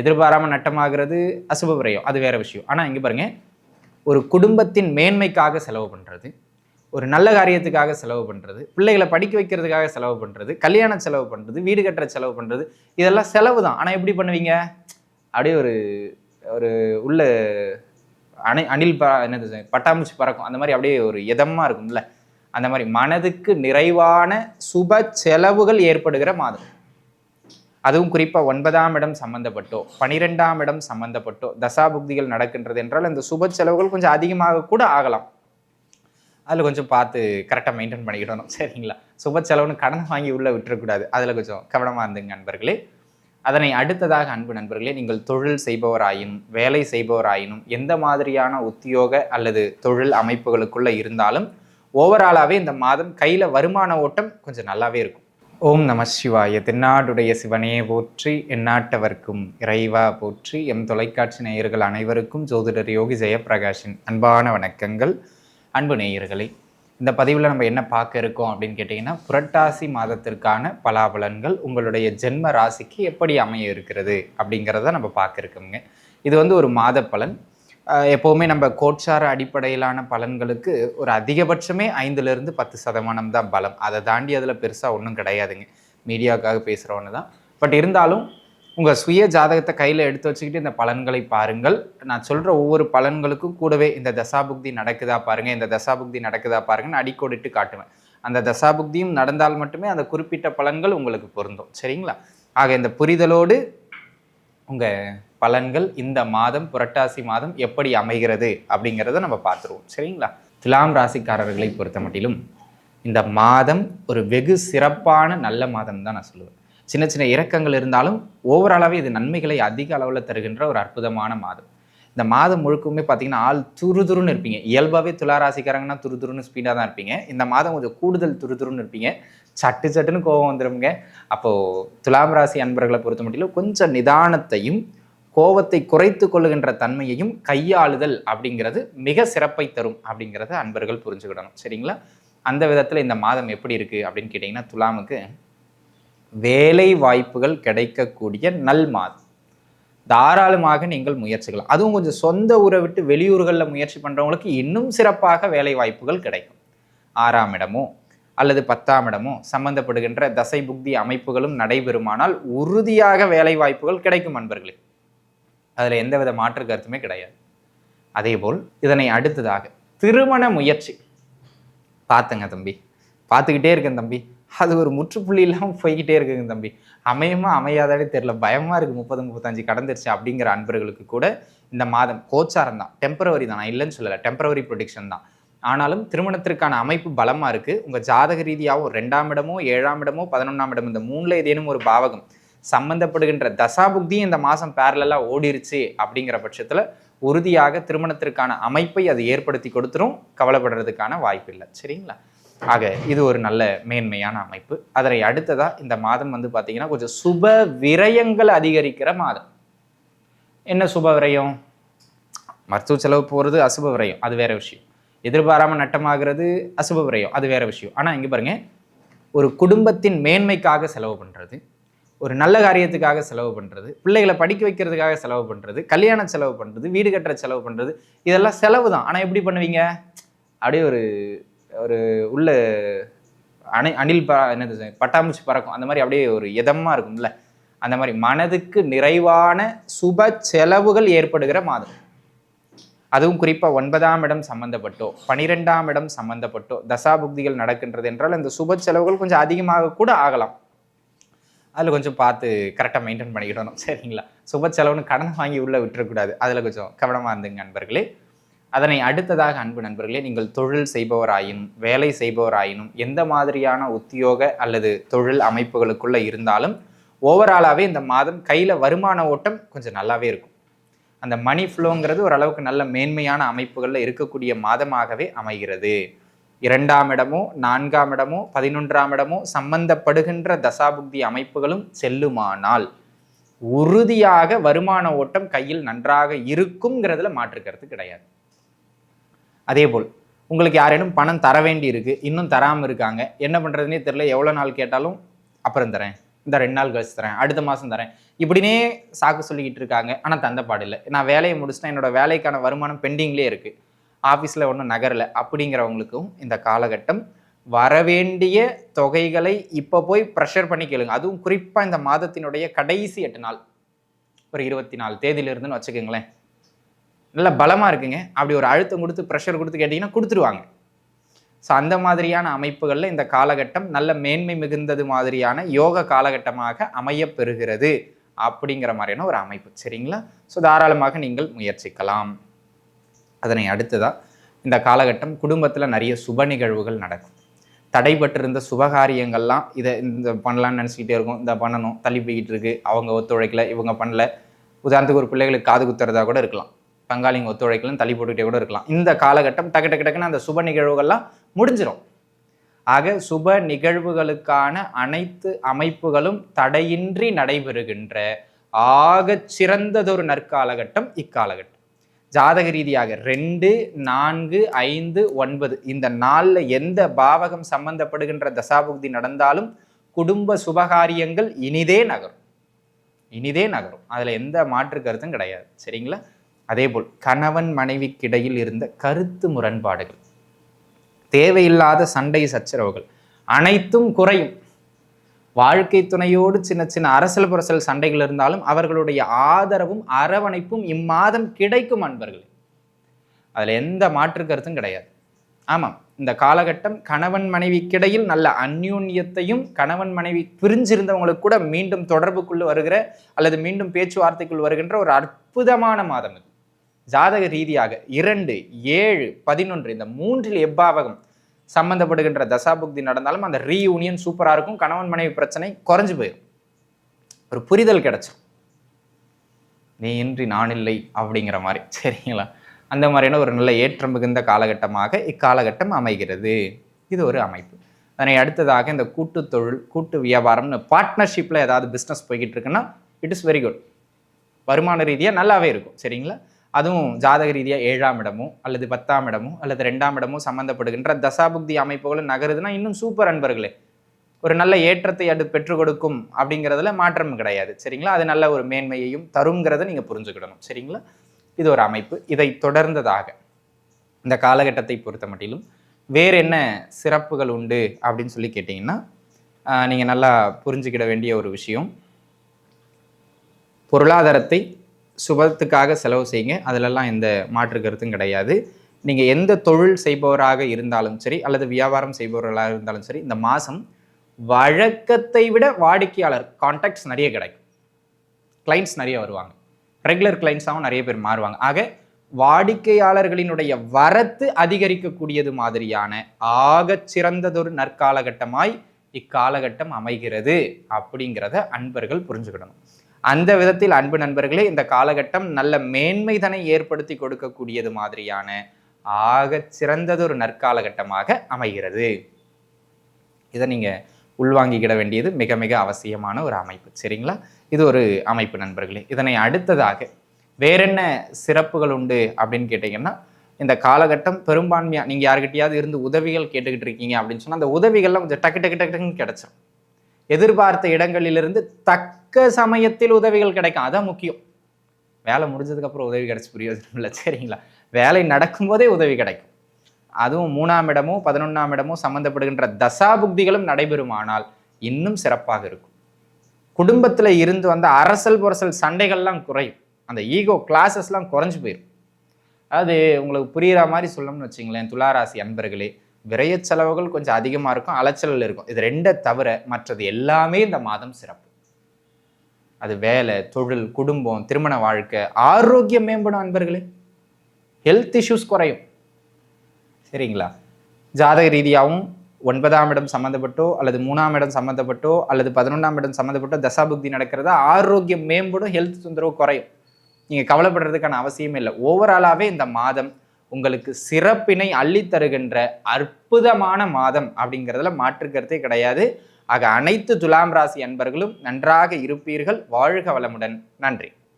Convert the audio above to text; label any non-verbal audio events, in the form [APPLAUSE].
எதிர்பாராமல் நட்டமாகிறது அசுப விரயம். அது வேற விஷயம். ஆனால் இங்கே பாருங்க ஒரு குடும்பத்தின் மேன்மைக்காக செலவு பண்ணுறது ஒரு நல்ல காரியத்துக்காக செலவு பண்ணுறது பிள்ளைகளை படிக்க வைக்கிறதுக்காக செலவு பண்ணுறது கல்யாணம் செலவு பண்ணுறது வீடு கட்டுற செலவு பண்ணுறது இதெல்லாம் செலவு தான். ஆனால் எப்படி பண்ணுவீங்க? அப்படியே ஒரு ஒரு உள்ள அணை அணில் ப என்னது பட்டாம்பூச்சி பறக்கும். அந்த மாதிரி அப்படியே ஒரு இதமாக இருக்கும்ல. அந்த மாதிரி மனதுக்கு நிறைவான சுப செலவுகள் ஏற்படுகிற மாதம் அதுவும் குறிப்பாக ஒன்பதாம் இடம் சம்பந்தப்பட்டோ பனிரெண்டாம் இடம் சம்பந்தப்பட்டோ தசாபுக்திகள் நடக்கின்றது என்றால் இந்த சுப செலவுகள் கொஞ்சம் அதிகமாக கூட ஆகலாம். அதில் கொஞ்சம் பார்த்து கரெக்டாக மெயின்டைன் பண்ணிக்கிடணும். [LAUGHS] சரிங்களா? சுப செலவுன்னு கடன் வாங்கி உள்ளே விட்டுறக்கூடாது. அதில் கொஞ்சம் கவனமாக இருந்துங்க நண்பர்களே. அதனை அடுத்ததாக அன்பு நண்பர்களே நீங்கள் தொழில் செய்பவராயினும் வேலை செய்பவராயினும் எந்த மாதிரியான உத்தியோக அல்லது தொழில் அமைப்புகளுக்குள்ளே இருந்தாலும் ஓவராலாகவே இந்த மாதம் கையில் வருமான ஓட்டம் கொஞ்சம் நல்லாவே இருக்கும். ஓம் நம சிவாய. தென்னாடுடைய சிவனையே போற்றி எந்நாட்டவர்க்கும் இறைவா போற்றி. எம் தொலைக்காட்சி நேயர்கள் அனைவருக்கும் ஜோதிடர் யோகி ஜெயப்பிரகாஷின் அன்பான வணக்கங்கள். அன்பு நேயர்களே இந்த பதிவில் நம்ம என்ன பார்க்க இருக்கோம் அப்படின்னு கேட்டிங்கன்னா புரட்டாசி மாதத்திற்கான பலாபலன்கள் உங்களுடைய ஜென்ம ராசிக்கு எப்படி அமைய இருக்கிறது அப்படிங்கிறத நம்ம பார்க்க இருக்கோங்க இது வந்து ஒரு மாத பலன் எப்போவுமே நம்ம கோட்சார அடிப்படையிலான பலன்களுக்கு ஒரு அதிகபட்சமே ஐந்துலேருந்து பத்து சதமானம் தான் பலம். அதை தாண்டி அதில் பெருசாக ஒன்றும் கிடையாதுங்க. மீடியாவுக்காக பேசுகிறவனு தான். பட் இருந்தாலும் உங்கள் சுய ஜாதகத்தை கையில் எடுத்து வச்சுக்கிட்டு இந்த பலன்களை பாருங்கள். நான் சொல்கிற ஒவ்வொரு பலன்களுக்கும் கூடவே இந்த தசாபுக்தி நடக்குதா பாருங்கள் இந்த தசாபுக்தி நடக்குதா பாருங்கன்னு அடிக்கோடிட்டு காட்டுவேன். அந்த தசாபுக்தியும் நடந்தால் மட்டுமே அந்த குறிப்பிட்ட பலன்கள் உங்களுக்கு பொருந்தும். சரிங்களா? ஆக இந்த புரிதலோடு உங்கள் பலன்கள் இந்த மாதம் புரட்டாசி மாதம் எப்படி அமைகிறது அப்படிங்கிறத நம்ம பார்த்துருவோம். சரிங்களா? துலாம் ராசிக்காரர்களை பொறுத்த மட்டிலும் இந்த மாதம் ஒரு வெகு சிறப்பான நல்ல மாதம் தான் நான் சொல்லுவேன். சின்ன சின்ன இறக்கங்கள் இருந்தாலும் ஓவராலாகவே இது நன்மைகளை அதிக அளவில் தருகின்ற ஒரு அற்புதமான மாதம். இந்த மாதம் முழுக்குமே பார்த்தீங்கன்னா ஆள் துருதுருன்னு இருப்பீங்க. இயல்பாகவே துளாராசிக்காரங்கன்னா துருதுருன்னு ஸ்பீடாக தான் இருப்பீங்க. இந்த மாதம் கொஞ்சம் கூடுதல் துருதுருன்னு இருப்பீங்க. சட்டு சட்டுன்னு கோவம் வந்துருங்க அப்போது துலாம் ராசி அன்பர்களை பொறுத்த மட்டும் கொஞ்சம் நிதானத்தையும் கோபத்தை குறைத்து கொள்ளுகின்ற தன்மையையும் கையாளுதல் அப்படிங்கிறது மிக சிறப்பை தரும் அப்படிங்கிறத அன்பர்கள் புரிஞ்சுக்கிடணும். சரிங்களா? அந்த விதத்தில் இந்த மாதம் எப்படி இருக்குது அப்படின்னு கேட்டிங்கன்னா துலாமுக்கு வேலை வாய்ப்புகள் கிடைக்கக்கூடிய நல் மாதம். தாராளமாக நீங்கள் முயற்சிக்கலாம். அதுவும் கொஞ்சம் சொந்த ஊரை விட்டு வெளியூர்களில் முயற்சி பண்ணுறவங்களுக்கு இன்னும் சிறப்பாக வேலை வாய்ப்புகள் கிடைக்கும். ஆறாம் இடமோ அல்லது பத்தாம் இடமோ சம்பந்தப்படுகின்ற தசை புக்தி அமைப்புகளும் நடைபெறுமானால் உறுதியாக வேலை வாய்ப்புகள் கிடைக்கும் அன்பர்களே. அதில் எந்தவித மாற்று கருத்துமே கிடையாது. அதேபோல் இதனை அடுத்ததாக திருமண முயற்சி. பார்த்துங்க தம்பி. பார்த்துக்கிட்டே இருக்கேன் தம்பி. அது ஒரு முற்றுப்புள்ளி இல்லாமல் போய்கிட்டே இருக்குங்க தம்பி. அமையுமா அமையாதாலே தெரில பயமாக இருக்குது முப்பது முப்பத்தஞ்சு கடந்துருச்சு அப்படிங்கிற அன்பர்களுக்கு கூட இந்த மாதம் கோச்சாரம் தான். டெம்பரவரி தான். நான் இல்லைன்னு சொல்லலை. டெம்பரவரி ப்ரொடிக்ஷன் தான். ஆனாலும் திருமணத்திற்கான அமைப்பு பலமாக இருக்குது உங்கள் ஜாதக ரீதியாகவும் ரெண்டாம் இடமோ ஏழாம் இடமோ பதினொன்றாம் இடம் இந்த மூணில் ஏதேனும் ஒரு பாவகம் சம்பந்தப்படுகின்ற தசாபுக்தி இந்த மாதம் பேரலாக ஓடிருச்சு அப்படிங்கிற பட்சத்தில் உறுதியாக திருமணத்திற்கான அமைப்பை அது ஏற்படுத்தி கொடுத்துரும். கவலைப்படுறதுக்கான வாய்ப்பு இல்லை. சரிங்களா? ஆக இது ஒரு நல்ல மேன்மையான அமைப்பு. அதனை அடுத்ததாக இந்த மாதம் வந்து பார்த்தீங்கன்னா கொஞ்சம் சுப விரயங்கள் அதிகரிக்கிற மாதம். என்ன சுப விரயம்? மருத்துவ செலவு போகிறது அசுப விரயம். அது வேற விஷயம். எதிர்பாராமல் நட்டமாகிறது அசுப விரயம். அது வேற விஷயம். ஆனால் இங்கே பாருங்க. ஒரு குடும்பத்தின் மேன்மைக்காக செலவு பண்ணுறது ஒரு நல்ல காரியத்துக்காக செலவு பண்ணுறது பிள்ளைகளை படிக்க வைக்கிறதுக்காக செலவு பண்ணுறது கல்யாண செலவு பண்ணுறது வீடு கட்டுற செலவு பண்ணுறது இதெல்லாம் செலவு தான். ஆனால் எப்படி பண்ணுவீங்க? அப்படியே ஒரு ஒரு உள்ள அணை அணில் ப என்னது பட்டாம்பூச்சி பறக்கும். அந்த மாதிரி அப்படியே ஒரு இதமாக இருக்கும்ல? அந்த மாதிரி மனதுக்கு நிறைவான சுப செலவுகள் ஏற்படுகிற மாதம் அதுவும் குறிப்பாக ஒன்பதாம் இடம் சம்பந்தப்பட்டோ பனிரெண்டாம் இடம் சம்பந்தப்பட்டோ தசாபுக்திகள் நடக்கின்றது என்றால் இந்த சுப செலவுகள் கொஞ்சம் அதிகமாக கூட ஆகலாம். அதில் கொஞ்சம் பார்த்து கரெக்டாக மெயின்டைன் பண்ணிக்கிடணும். சரிங்களா? சுப செலவுன்னு கடன் வாங்கி உள்ளே விட்டுறக்கூடாது. அதில் கொஞ்சம் கவனமாக இருந்துங்க நண்பர்களே. அதனை அடுத்ததாக அன்பு நண்பர்களே நீங்கள் தொழில் செய்பவராயினும் வேலை செய்பவராயினும் எந்த மாதிரியான உத்தியோக அல்லது தொழில் அமைப்புகளுக்குள்ளே இருந்தாலும் ஓவராலாகவே இந்த மாதம் கையில் வருமான ஓட்டம் கொஞ்சம் நல்லாவே இருக்கும். அந்த மணி ஃப்ளோங்கிறது ஓரளவுக்கு நல்ல மேன்மையான அமைப்புகளில் இருக்கக்கூடிய மாதமாகவே அமைகிறது. இரண்டாம் இடமோ நான்காம் இடமோ பதினொன்றாம் இடமோ சம்பந்தப்படுகின்ற தசாபுக்தி அமைப்புகளும் செல்லுமானால் உறுதியாக வருமான ஓட்டம் கையில் நன்றாக இருக்குங்கிறதுல மாற்றுக்கிறது கிடையாது. அதேபோல் உங்களுக்கு யாரேனும் பணம் தர வேண்டி இருக்கு இன்னும் தராமல் இருக்காங்க என்ன பண்ணுறதுனே தெரில எவ்வளோ நாள் கேட்டாலும் அப்புறம் தரேன் இந்த ரெண்டு நாள் கழிச்சு தரேன் அடுத்த மாதம் தரேன் இப்படினே சாக்கு சொல்லிக்கிட்டு இருக்காங்க ஆனால் தந்த பாடில்லை நான் வேலையை முடிச்சுட்டேன் என்னோட வேலைக்கான வருமானம் பெண்டிங்லேயே இருக்குது ஆஃபீஸில் ஒன்றும் நகரலை. அப்படிங்கிறவங்களுக்கும் இந்த காலகட்டம் வரவேண்டிய தொகைகளை இப்போ போய் ப்ரெஷர் பண்ணி கேளுங்க. அதுவும் குறிப்பாக இந்த மாதத்தினுடைய கடைசி எட்டு நாள். ஒரு இருபத்தி நாலு தேதியிலிருந்துன்னு வச்சுக்கோங்களேன். நல்ல பலமாக இருக்குங்க. அப்படி ஒரு அழுத்தம் கொடுத்து ப்ரெஷர் கொடுத்து கேட்டிங்கன்னா கொடுத்துருவாங்க. ஸோ அந்த மாதிரியான அமைப்புகளில் இந்த காலகட்டம் நல்ல மேன்மை மிகுந்தது மாதிரியான யோக காலகட்டமாக அமையப்பெறுகிறது. அப்படிங்கிற மாதிரியான ஒரு அமைப்பு. சரிங்களா? ஸோ தாராளமாக நீங்கள் முயற்சிக்கலாம். அதனை அடுத்துதான் இந்த காலகட்டம் குடும்பத்தில் நிறைய சுப நிகழ்வுகள் நடக்கும். தடைபட்டிருந்த சுபகாரியங்கள்லாம் இதை இந்த பண்ணலாம்னு நினச்சிக்கிட்டே இருக்கும். இந்த பண்ணணும். தள்ளி போய்கிட்டு இருக்கு. அவங்க ஒத்துழைக்கல. இவங்க பண்ணல. உதாரணத்துக்கு ஒரு பிள்ளைகளுக்கு காது குத்துறதா கூட இருக்கலாம். பங்காளிங்க ஒத்துழைக்கலன்னு தள்ளி போட்டுக்கிட்டே கூட இருக்கலாம். இந்த காலகட்டம் டக்கு டக்கு டக்குன்னு அந்த சுப நிகழ்வுகள்லாம் முடிஞ்சிடும் ஆக சுப நிகழ்வுகளுக்கான அனைத்து அமைப்புகளும் தடையின்றி நடைபெறுகின்ற ஆகச் சிறந்ததொரு நற்காலகட்டம் இக்காலகட்டம். ஜாதக ரீதியாக ரெண்டு நான்கு ஐந்து ஒன்பது. இந்த நாளில் எந்த பாவகம் சம்பந்தப்படுகின்ற தசாபுக்தி நடந்தாலும் குடும்ப சுபகாரியங்கள் இனிதே நகரும். இனிதே நகரும். அதில் எந்த மாற்று கருத்தும் கிடையாது. சரிங்களா? அதே போல் கணவன் மனைவிக்கிடையில் இருந்த கருத்து முரண்பாடுகள் தேவையில்லாத சண்டை சச்சரவுகள் அனைத்தும் குறையும். வாழ்க்கை துணையோடு சின்ன சின்ன அரசல் புரசல் சண்டைகள் இருந்தாலும் அவர்களுடைய ஆதரவும் அரவணைப்பும் இம்மாதம் கிடைக்கும் அன்பர்களே. அதில் எந்த மாற்று கருத்தும் கிடையாது. ஆமாம் இந்த காலகட்டம் கணவன் மனைவிக்கிடையில் நல்ல அந்யூன்யத்தையும் கணவன் மனைவி பிரிஞ்சிருந்தவங்களுக்கு கூட மீண்டும் தொடர்புக்குள் வருகிற அல்லது மீண்டும் பேச்சுவார்த்தைக்குள் வருகின்ற ஒரு அற்புதமான மாதம் இது. ஜாதக ரீதியாக இரண்டு ஏழு பதினொன்று இந்த மூன்றில் எவ்வாவகம் சம்பந்தப்படுகின்ற தசாபுக்தி நடந்தாலும் அந்த ரீயூனியன் சூப்பராக இருக்கும். கணவன் மனைவி பிரச்சனை குறைஞ்சு போயிடும் ஒரு புரிதல் கிடைச்சிடும் நீ இன்றி நான் இல்லை அப்படிங்கிற மாதிரி. சரிங்களா? அந்த மாதிரியான ஒரு நல்ல ஏற்றம் மிகுந்த காலகட்டமாக இக்காலகட்டம் அமைகிறது. இது ஒரு அமைப்பு. அதனை அடுத்ததாக இந்த கூட்டு தொழில் கூட்டு வியாபாரம்னு பார்ட்னர்ஷிப்பில் ஏதாவது பிஸ்னஸ் போய்கிட்டு இருக்குன்னா இட் இஸ் வெரி குட் வருமான ரீதியாக நல்லாவே இருக்கும். சரிங்களா? அதுவும் ஜாதக ரீதியாக ஏழாம் இடமோ அல்லது பத்தாம் இடமோ அல்லது ரெண்டாம் இடமோ சம்மந்தப்படுகின்ற தசாபுக்தி அமைப்புகளும் நகருதுன்னா இன்னும் சூப்பர் அன்பர்களே. ஒரு நல்ல ஏற்றத்தை அது பெற்றுக் கொடுக்கும் அப்படிங்கிறதுல மாற்றம் கிடையாது. சரிங்களா? அது நல்ல ஒரு மேன்மையையும் தருங்கிறத நீங்கள் புரிஞ்சுக்கிடணும். சரிங்களா? இது ஒரு அமைப்பு. இதை தொடர்ந்ததாக இந்த காலகட்டத்தை பொறுத்த மட்டிலும் வேறு என்ன சிறப்புகள் உண்டு அப்படின்னு சொல்லி கேட்டிங்கன்னா நீங்கள் நல்லா புரிஞ்சுக்கிட வேண்டிய ஒரு விஷயம் பொருளாதாரத்தை சுபத்துக்காக செலவு செய்யுங்க. அதிலெல்லாம் எந்த மாற்று கருத்தும் கிடையாது. நீங்கள் எந்த தொழில் செய்பவராக இருந்தாலும் சரி அல்லது வியாபாரம் செய்பவர்களாக இருந்தாலும் சரி இந்த மாதம் வழக்கத்தை விட வாடிக்கையாளர் கான்டாக்ட்ஸ் நிறைய கிடைக்கும். கிளைண்ட்ஸ் நிறைய வருவாங்க. ரெகுலர் கிளைண்ட்ஸாகவும் நிறைய பேர் மாறுவாங்க. ஆக வாடிக்கையாளர்களினுடைய வரத்து அதிகரிக்கக்கூடியது மாதிரியான ஆகச் சிறந்ததொரு நற்காலகட்டமாய் இக்காலகட்டம் அமைகிறது அப்படிங்கிறத அன்பர்கள் புரிஞ்சுக்கிடணும் அந்த விதத்தில் அன்பு நண்பர்களே இந்த காலகட்டம் நல்ல மேன்மைதனை ஏற்படுத்தி கொடுக்கக்கூடியது மாதிரியான ஆக சிறந்ததொரு நற்காலகட்டமாக அமைகிறது. இதை நீங்கள் உள்வாங்கிக்கிட வேண்டியது மிக மிக அவசியமான ஒரு அமைப்பு. சரிங்களா? இது ஒரு அமைப்பு நண்பர்களே. இதனை அடுத்ததாக வேறென்ன சிறப்புகள் உண்டு அப்படின்னு கேட்டிங்கன்னா இந்த காலகட்டம் பெரும்பான்மையாக நீங்கள் யாருக்கிட்டையாவது இருந்து உதவிகள் கேட்டுக்கிட்டு இருக்கீங்க அப்படின்னு சொன்னால் அந்த உதவிகள்லாம் கொஞ்சம் டக்கு டக்கு டக்குன்னு கிடச்சிரும். எதிர்பார்த்த இடங்களிலிருந்து தக்க சமயத்தில் உதவிகள் கிடைக்கும். அதான் முக்கியம். வேலை முடிஞ்சதுக்கப்புறம் உதவி கிடைச்சி பிரயோஜனம் இல்லை சரிங்களா? வேலை நடக்கும்போதே உதவி கிடைக்கும். அதுவும் மூணாம் இடமோ பதினொன்றாம் இடமோ சம்மந்தப்படுகின்ற தசாபுக்திகளும் நடைபெறுமானால் இன்னும் சிறப்பாக இருக்கும். குடும்பத்தில் இருந்து வந்த அரசல் புரசல் சண்டைகள்லாம் குறையும். அந்த ஈகோ கிளாஸஸ்லாம் குறைஞ்சு போயிடும் அது உங்களுக்கு புரிகிற மாதிரி சொல்லணும்னு வச்சுங்களேன் துளாராசி அன்பர்களே. விரைய செலவுகள் கொஞ்சம் அதிகமாக இருக்கும் அலைச்சல் இருக்கும். இது ரெண்டை தவிர மற்றது எல்லாமே இந்த மாதம் சிறப்பு. அது வேலை தொழில் குடும்பம் திருமண வாழ்க்கை ஆரோக்கியம் மேம்படும் அன்பர்களே. ஹெல்த் இஷ்யூஸ் குறையும். சரிங்களா? ஜாதக ரீதியாகவும் ஒன்பதாம் இடம் சம்மந்தப்பட்டோ அல்லது மூணாம் இடம் சம்மந்தப்பட்டோ அல்லது பதினொன்றாம் இடம் சம்மந்தப்பட்டோ தசாபுக்தி நடக்கிறதா ஆரோக்கியம் மேம்படும் ஹெல்த் தொந்தரவு குறையும். நீங்கள் கவலைப்படுறதுக்கான அவசியமே இல்லை. ஓவராலாகவே இந்த மாதம் உங்களுக்கு சிறப்பினை அள்ளித்தருகின்ற அற்புதமான மாதம் அப்படிங்கிறதுல மாற்று கருத்தே கிடையாது. ஆக அனைத்து துலாம் ராசி அன்பர்களும் நன்றாக இருப்பீர்கள். வாழ்க வளமுடன். நன்றி.